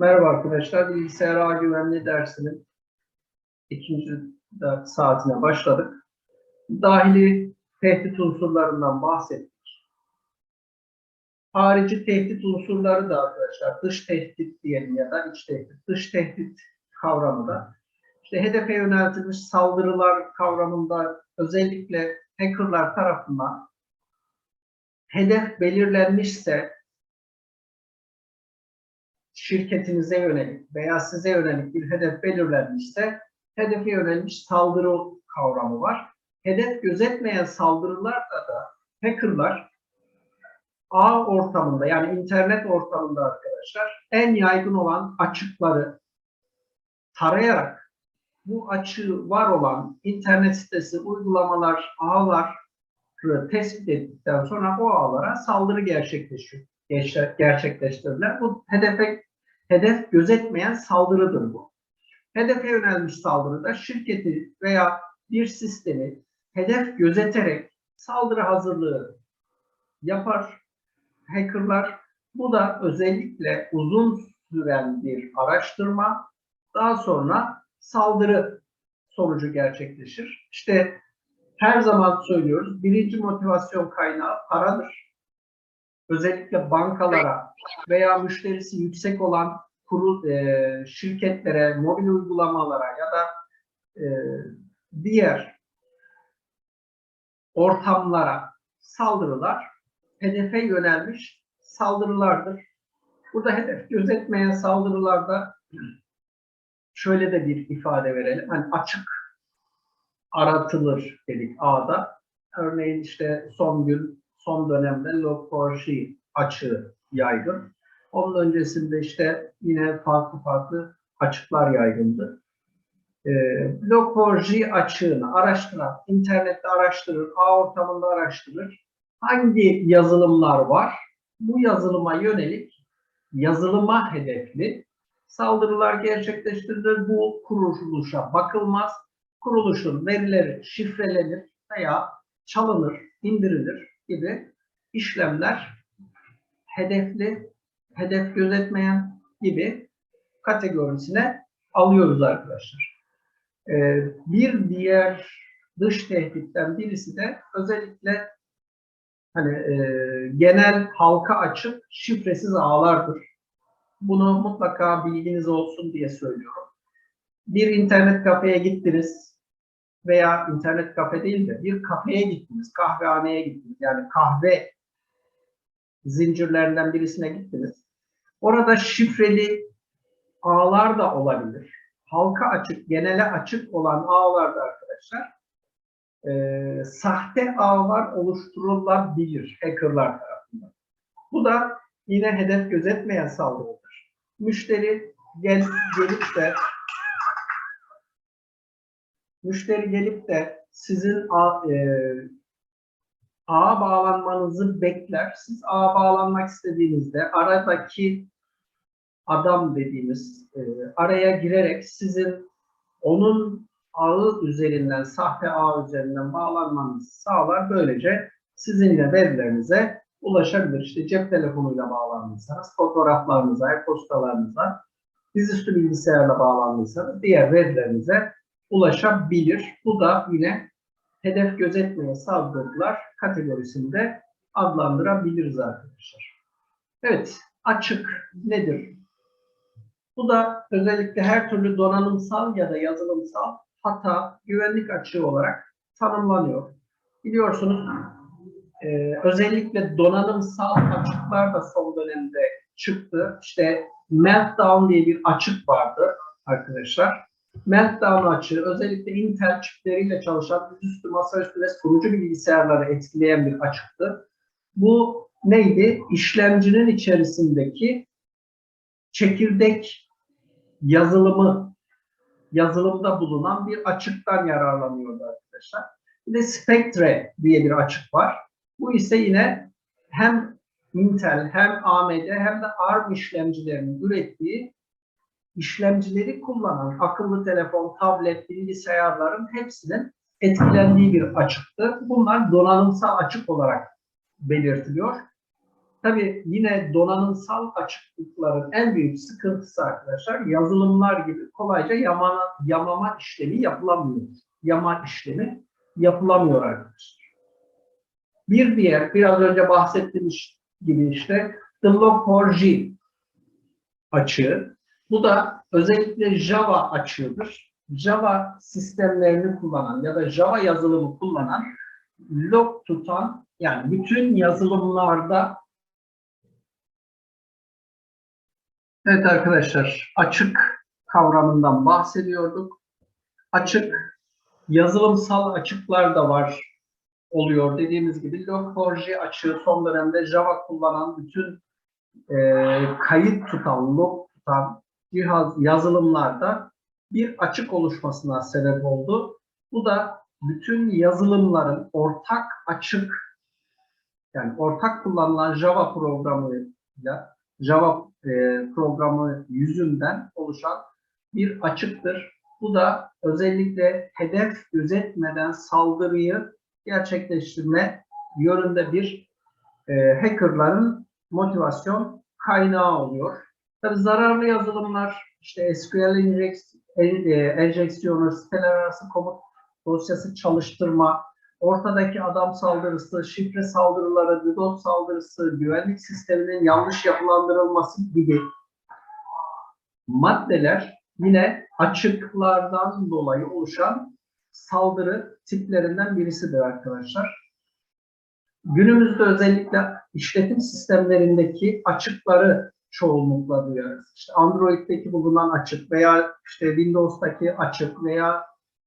Merhaba arkadaşlar, bilgisayar ağ güvenliği dersinin ikinci de- saatine başladık. Dahili tehdit unsurlarından bahsettik. Harici tehdit unsurları da arkadaşlar, dış tehdit diyelim ya da iç tehdit. Dış tehdit kavramı da işte hedefe yöneltilmiş saldırılar kavramında özellikle hackerlar tarafından hedef belirlenmişse şirketinize yönelik veya size yönelik bir hedef belirlenmişse hedefe yönelmiş saldırı kavramı var. Hedef gözetmeyen saldırılarda da hackerlar ağ ortamında yani internet ortamında arkadaşlar en yaygın olan açıkları tarayarak bu açığı var olan internet sitesi, uygulamalar, ağlar tespit ettikten sonra o ağlara saldırı gerçekleşiyor gerçe- gerçekleştirirler. Bu hedefe hedef gözetmeyen saldırıdır bu. Hedefe yönelmiş saldırıda şirketi veya bir sistemi hedef gözeterek saldırı hazırlığı yapar hackerlar. Bu da özellikle uzun süren bir araştırma, daha sonra saldırı sonucu gerçekleşir. İşte her zaman söylüyoruz, birinci motivasyon kaynağı paradır. Özellikle bankalara veya müşterisi yüksek olan kuru, e, şirketlere, mobil uygulamalara ya da e, diğer ortamlara saldırılar hedefe yönelmiş saldırılardır. Burada hedef gözetmeyen saldırılarda şöyle de bir ifade verelim. Hani açık aratılır dedik A'da. Örneğin işte son gün, son dönemde Log4j açığı yaygın. Onun öncesinde işte yine farklı farklı açıklar yaygındı. E, Log4j açığını araştıran, internette araştırır, ağ ortamında araştırır. Hangi yazılımlar var? Bu yazılıma yönelik, yazılıma hedefli saldırılar gerçekleştirilir. Bu kuruluşa bakılmaz. Kuruluşun verileri şifrelenir veya çalınır, indirilir gibi işlemler hedefli, hedef gözetmeyen gibi kategorisine alıyoruz arkadaşlar. Ee, bir diğer dış tehditten birisi de özellikle hani e, genel halka açık şifresiz ağlardır. Bunu mutlaka bilginiz olsun diye söylüyorum. Bir internet kafeye gittiniz veya internet kafe değil de bir kafeye gittiniz, kahvehaneye gittiniz. Yani kahve zincirlerinden birisine gittiniz. Orada şifreli ağlar da olabilir. Halka açık, genele açık olan ağlar da arkadaşlar e, sahte ağlar oluşturulabilir hackerlar tarafından. Bu da yine hedef gözetmeyen saldırıdır. Müşteri gel, gelip de müşteri gelip de sizin ağ, e, bağlanmanızı bekler. Siz ağa bağlanmak istediğinizde aradaki adam dediğimiz e, araya girerek sizin onun ağı üzerinden, sahte ağ üzerinden bağlanmanızı sağlar. Böylece sizin de verilerinize ulaşabilir. İşte cep telefonuyla bağlandıysanız, fotoğraflarınıza, e-postalarınıza, dizüstü bilgisayarla bağlandıysanız diğer verilerinize ulaşabilir. Bu da yine hedef gözetmeye saldırılar kategorisinde adlandırabiliriz arkadaşlar. Evet, açık nedir? Bu da özellikle her türlü donanımsal ya da yazılımsal hata, güvenlik açığı olarak tanımlanıyor. Biliyorsunuz e, özellikle donanımsal açıklar da son dönemde çıktı. İşte Meltdown diye bir açık vardı arkadaşlar. Meltdown açığı özellikle Intel çipleriyle çalışan üstü masaüstü ve sunucu bilgisayarları etkileyen bir açıktı. Bu neydi? İşlemcinin içerisindeki çekirdek yazılımı yazılımda bulunan bir açıktan yararlanıyordu arkadaşlar. Bir de Spectre diye bir açık var. Bu ise yine hem Intel hem AMD hem de ARM işlemcilerinin ürettiği işlemcileri kullanan akıllı telefon, tablet, bilgisayarların hepsinin etkilendiği bir açıktı. Bunlar donanımsal açık olarak belirtiliyor. Tabii yine donanımsal açıklıkların en büyük sıkıntısı arkadaşlar yazılımlar gibi kolayca yama, yamama işlemi yapılamıyor. Yama işlemi yapılamıyor arkadaşlar. Bir diğer biraz önce bahsettiğimiz gibi işte The Log4j açığı. Bu da özellikle Java açığıdır. Java sistemlerini kullanan ya da Java yazılımı kullanan log tutan yani bütün yazılımlarda Evet arkadaşlar açık kavramından bahsediyorduk. Açık yazılımsal açıklar da var oluyor. Dediğimiz gibi Log4j açığı son dönemde Java kullanan bütün e, kayıt tutan, log tutan cihaz yazılımlarda bir açık oluşmasına sebep oldu. Bu da bütün yazılımların ortak açık yani ortak kullanılan Java programıyla Java e, programı yüzünden oluşan bir açıktır. Bu da özellikle hedef gözetmeden saldırıyı gerçekleştirme yönünde bir e, hackerların motivasyon kaynağı oluyor. Tabii zararlı yazılımlar, işte SQL injeks, e, enjeksiyonu, siteler arası komut dosyası çalıştırma, ortadaki adam saldırısı, şifre saldırıları, DDoS saldırısı, güvenlik sisteminin yanlış yapılandırılması gibi maddeler yine açıklardan dolayı oluşan saldırı tiplerinden birisidir arkadaşlar. Günümüzde özellikle işletim sistemlerindeki açıkları çoğunlukla duyarız. İşte Android'deki bulunan açık veya işte Windows'taki açık veya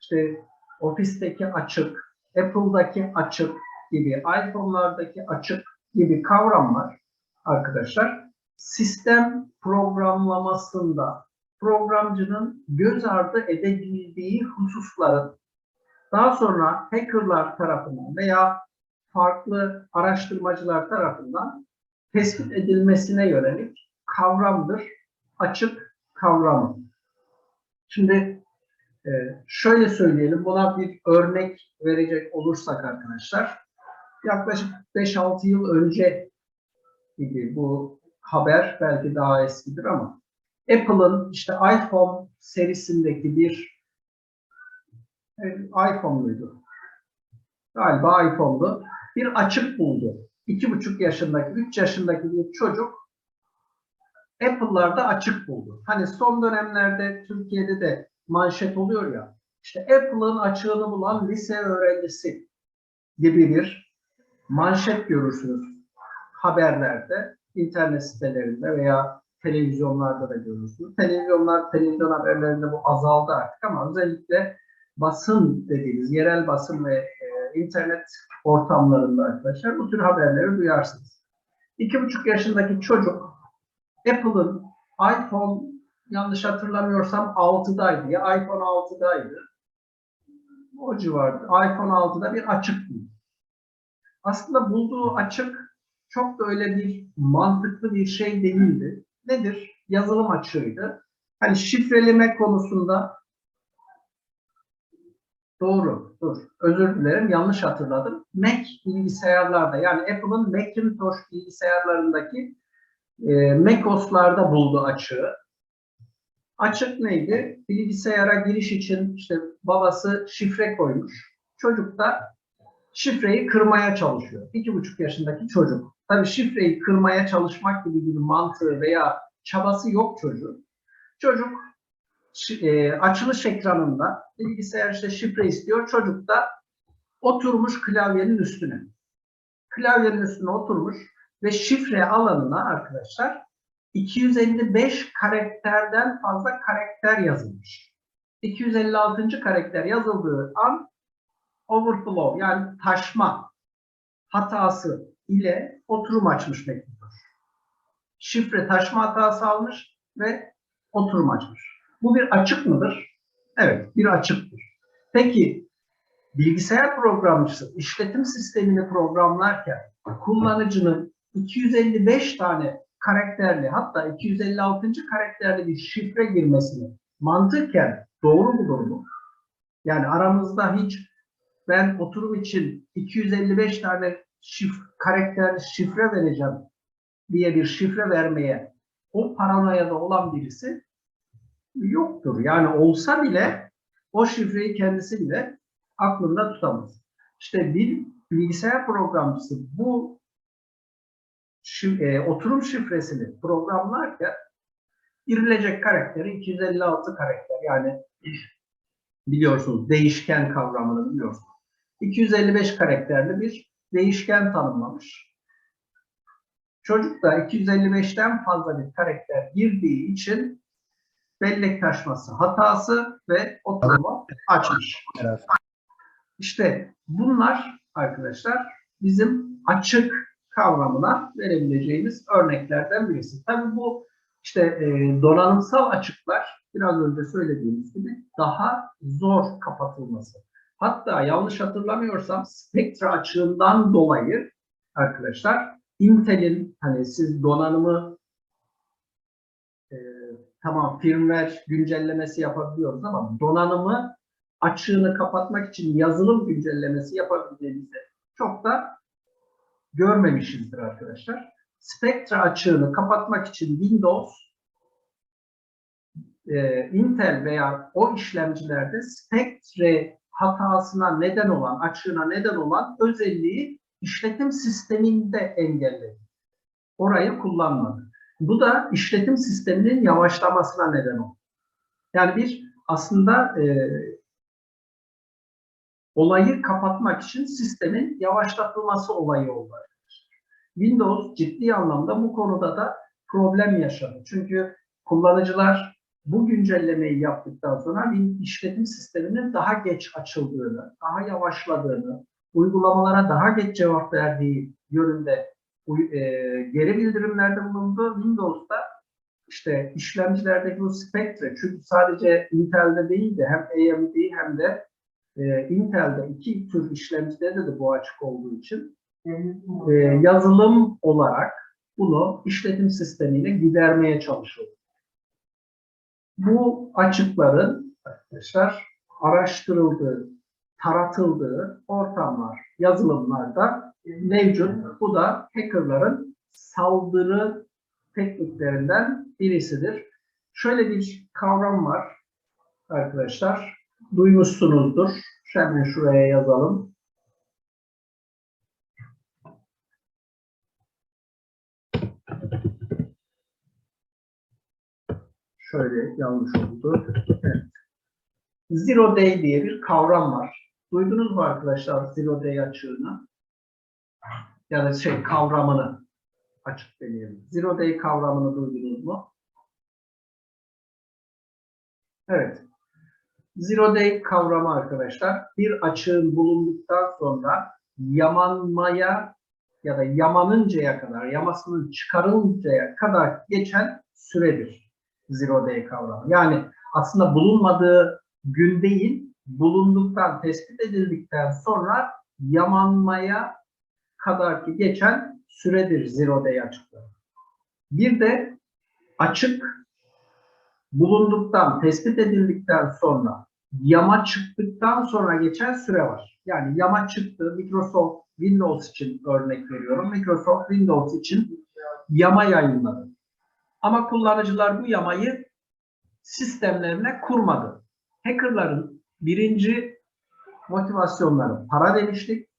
işte Office'teki açık, Apple'daki açık gibi, iPhone'lardaki açık gibi kavramlar arkadaşlar sistem programlamasında programcının göz ardı edebildiği hususların daha sonra hackerlar tarafından veya farklı araştırmacılar tarafından tespit edilmesine yönelik kavramdır. Açık kavramı. Şimdi e, şöyle söyleyelim, buna bir örnek verecek olursak arkadaşlar, yaklaşık 5-6 yıl önce gibi bu haber belki daha eskidir ama Apple'ın işte iPhone serisindeki bir e, iPhone muydu? Galiba iPhone'du. Bir açık buldu. 2,5 yaşındaki, 3 yaşındaki bir çocuk Apple'larda açık buldu. Hani son dönemlerde Türkiye'de de manşet oluyor ya. İşte Apple'ın açığını bulan lise öğrencisi gibi bir manşet görürsünüz haberlerde, internet sitelerinde veya televizyonlarda da görürsünüz. Televizyonlar, televizyon haberlerinde bu azaldı artık ama özellikle basın dediğimiz yerel basın ve internet ortamlarında arkadaşlar bu tür haberleri duyarsınız. İki buçuk yaşındaki çocuk Apple'ın iPhone yanlış hatırlamıyorsam 6'daydı ya iPhone 6'daydı. O civarda. iPhone 6'da bir açık buldu. Aslında bulduğu açık çok da öyle bir mantıklı bir şey değildi. Nedir? Yazılım açığıydı. Hani şifreleme konusunda doğru, dur. Özür dilerim, yanlış hatırladım. Mac bilgisayarlarda yani Apple'ın Macintosh bilgisayarlarındaki e, macOS'larda buldu açığı. Açık neydi? Bilgisayara giriş için işte babası şifre koymuş. Çocuk da şifreyi kırmaya çalışıyor. İki buçuk yaşındaki çocuk. Tabii şifreyi kırmaya çalışmak gibi bir mantığı veya çabası yok çocuğun. Çocuk e, açılış ekranında bilgisayar işte şifre istiyor. Çocuk da oturmuş klavyenin üstüne. Klavyenin üstüne oturmuş ve şifre alanına arkadaşlar 255 karakterden fazla karakter yazılmış. 256. karakter yazıldığı an overflow yani taşma hatası ile oturum açmış Macintosh. Şifre taşma hatası almış ve oturum açmış. Bu bir açık mıdır? Evet, bir açıktır. Peki bilgisayar programcısı işletim sistemini programlarken kullanıcının 255 tane karakterli hatta 256. karakterli bir şifre girmesini mantıken doğru mudur bu? Yani aramızda hiç ben oturum için 255 tane şif, karakterli şifre vereceğim diye bir şifre vermeye o paranoyada olan birisi yoktur. Yani olsa bile o şifreyi kendisi bile aklında tutamaz. İşte bir bilgisayar programcısı bu şi- e, oturum şifresini programlarken girilecek karakteri 256 karakter. Yani biliyorsunuz değişken kavramını biliyorsunuz. 255 karakterli bir değişken tanımlamış. Çocuk da 255'ten fazla bir karakter girdiği için bellek taşması hatası ve oturumu açmış. Evet. İşte bunlar arkadaşlar bizim açık kavramına verebileceğimiz örneklerden birisi. Tabii bu işte e, donanımsal açıklar biraz önce söylediğimiz gibi daha zor kapatılması. Hatta yanlış hatırlamıyorsam spektra açığından dolayı arkadaşlar Intel'in hani siz donanımı tamam firmware güncellemesi yapabiliyoruz ama donanımı açığını kapatmak için yazılım güncellemesi yapabildiğimizi çok da görmemişizdir arkadaşlar. Spectre açığını kapatmak için Windows, e, Intel veya o işlemcilerde Spectre hatasına neden olan, açığına neden olan özelliği işletim sisteminde engelledi. Orayı kullanmadı. Bu da işletim sisteminin yavaşlamasına neden oldu. Yani bir aslında e, olayı kapatmak için sistemin yavaşlatılması olayı oldu. Windows ciddi anlamda bu konuda da problem yaşadı. Çünkü kullanıcılar bu güncellemeyi yaptıktan sonra bir işletim sisteminin daha geç açıldığını, daha yavaşladığını, uygulamalara daha geç cevap verdiği yönünde e, geri bildirimlerde bulundu. Windows'ta işte işlemcilerdeki bu Spectre, çünkü sadece Intel'de değil de hem AMD hem de e, Intel'de iki tür işlemcilerde de bu açık olduğu için e, yazılım olarak bunu işletim sistemiyle gidermeye çalışıldı. Bu açıkların arkadaşlar araştırıldığı, taratıldığı ortamlar, yazılımlarda mevcut. Bu da hackerların saldırı tekniklerinden birisidir. Şöyle bir kavram var arkadaşlar. Duymuşsunuzdur. Hemen şuraya yazalım. Şöyle yanlış oldu. Evet. Zero Day diye bir kavram var. Duydunuz mu arkadaşlar Zero Day açığını? Ya da şey kavramını açık demeyelim. Zero Day kavramını duydunuz mu? Evet. Zero Day kavramı arkadaşlar bir açığın bulunduktan sonra yamanmaya ya da yamanıncaya kadar, yamasının çıkarılıncaya kadar geçen süredir. Zero Day kavramı. Yani aslında bulunmadığı gün değil, bulunduktan, tespit edildikten sonra yamanmaya kadar ki geçen süredir Zero Day açıklığı. Bir de açık bulunduktan, tespit edildikten sonra yama çıktıktan sonra geçen süre var. Yani yama çıktı, Microsoft Windows için örnek veriyorum. Microsoft Windows için yama yayınladı. Ama kullanıcılar bu yamayı sistemlerine kurmadı. Hackerların birinci motivasyonları para demiştik.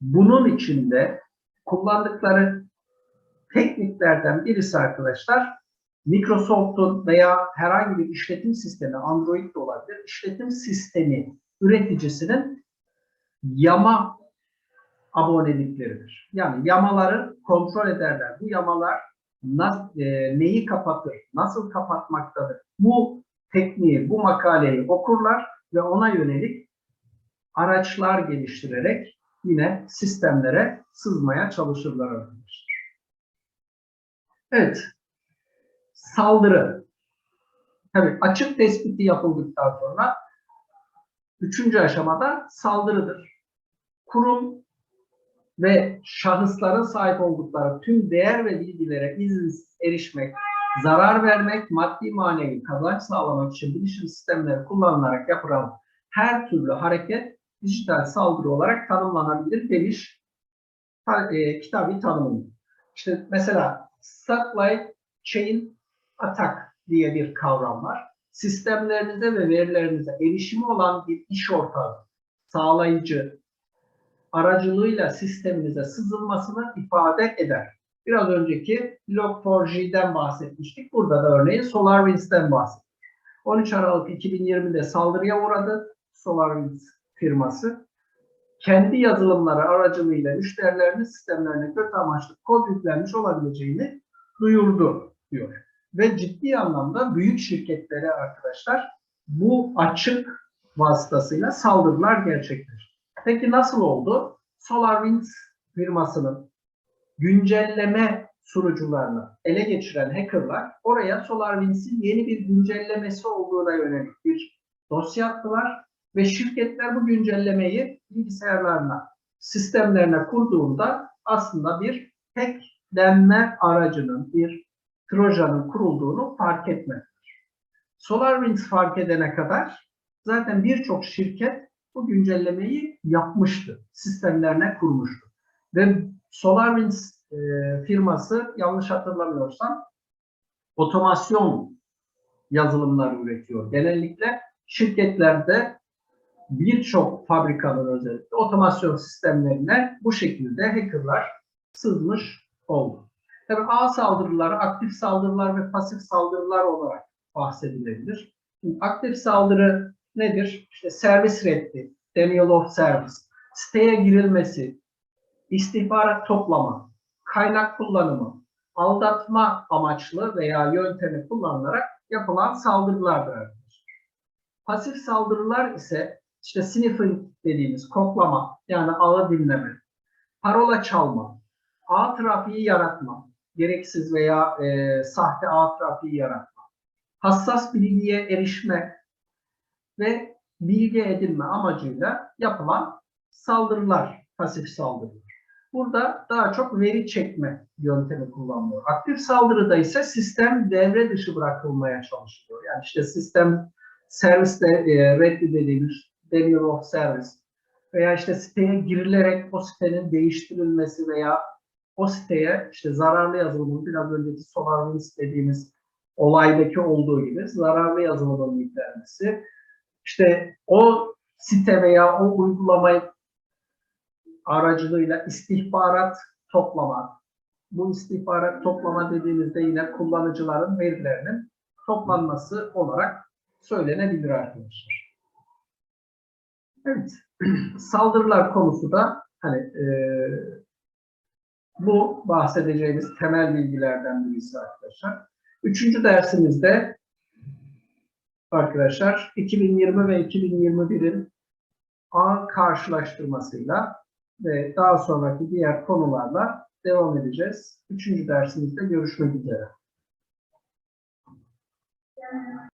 Bunun içinde kullandıkları tekniklerden birisi arkadaşlar Microsoft'un veya herhangi bir işletim sistemi, Android de olabilir, işletim sistemi üreticisinin yama abonelikleridir. Yani yamaları kontrol ederler. Bu yamalar nasıl, e, neyi kapatır, nasıl kapatmaktadır? Bu tekniği, bu makaleyi okurlar ve ona yönelik araçlar geliştirerek yine sistemlere sızmaya çalışırlar arkadaşlar. Evet. Saldırı. Tabii açık tespiti yapıldıktan sonra üçüncü aşamada saldırıdır. Kurum ve şahısların sahip oldukları tüm değer ve bilgilere izinsiz erişmek, zarar vermek, maddi manevi kazanç sağlamak için bilişim sistemleri kullanılarak yapılan her türlü hareket dijital saldırı olarak tanımlanabilir demiş e, kitabı tanımını. İşte mesela Supply Chain Attack diye bir kavram var. Sistemlerinize ve verilerinize erişimi olan bir iş ortağı, sağlayıcı aracılığıyla sisteminize sızılmasını ifade eder. Biraz önceki Log4j'den bahsetmiştik. Burada da örneğin SolarWinds'ten bahsettik. 13 Aralık 2020'de saldırıya uğradı SolarWinds firması. Kendi yazılımları aracılığıyla müşterilerinin sistemlerine kötü amaçlı kod yüklenmiş olabileceğini duyurdu diyor. Ve ciddi anlamda büyük şirketlere arkadaşlar bu açık vasıtasıyla saldırılar gerçekleşti. Peki nasıl oldu? SolarWinds firmasının güncelleme sunucularını ele geçiren hackerlar oraya SolarWinds'in yeni bir güncellemesi olduğuna yönelik bir dosya attılar ve şirketler bu güncellemeyi bilgisayarlarına, sistemlerine kurduğunda aslında bir hacklenme aracının, bir trojanın kurulduğunu fark etmediler. SolarWinds fark edene kadar zaten birçok şirket bu güncellemeyi yapmıştı. Sistemlerine kurmuştu. Ve SolarWinds e, firması yanlış hatırlamıyorsam otomasyon yazılımları üretiyor. Genellikle şirketlerde birçok fabrikanın özellikle otomasyon sistemlerine bu şekilde hackerlar sızmış oldu. Tabii ağ saldırıları, aktif saldırılar ve pasif saldırılar olarak bahsedilebilir. Şimdi aktif saldırı nedir? İşte servis reddi, denial of service, siteye girilmesi, istihbarat toplama, kaynak kullanımı, aldatma amaçlı veya yöntemi kullanılarak yapılan saldırılardır. Pasif saldırılar ise işte sniffing dediğimiz koklama yani ağı dinleme, parola çalma, ağ trafiği yaratma, gereksiz veya e, sahte ağ trafiği yaratma, hassas bilgiye erişme ve bilgi edinme amacıyla yapılan saldırılar, pasif saldırılar. Burada daha çok veri çekme yöntemi kullanılıyor. Aktif saldırıda ise sistem devre dışı bırakılmaya çalışılıyor. Yani işte sistem serviste e, reddi dediğimiz denial of service veya işte siteye girilerek o sitenin değiştirilmesi veya o siteye işte zararlı yazılımın biraz önceki SolarWinds dediğimiz olaydaki olduğu gibi zararlı yazılımın yüklenmesi işte o site veya o uygulamayı aracılığıyla istihbarat toplama. Bu istihbarat toplama dediğimizde yine kullanıcıların verilerinin toplanması olarak söylenebilir arkadaşlar. Evet, saldırılar konusu da hani e, bu bahsedeceğimiz temel bilgilerden birisi arkadaşlar. Üçüncü dersimizde arkadaşlar 2020 ve 2021'in ağ karşılaştırmasıyla ve daha sonraki diğer konularla devam edeceğiz. Üçüncü dersimizde görüşmek üzere.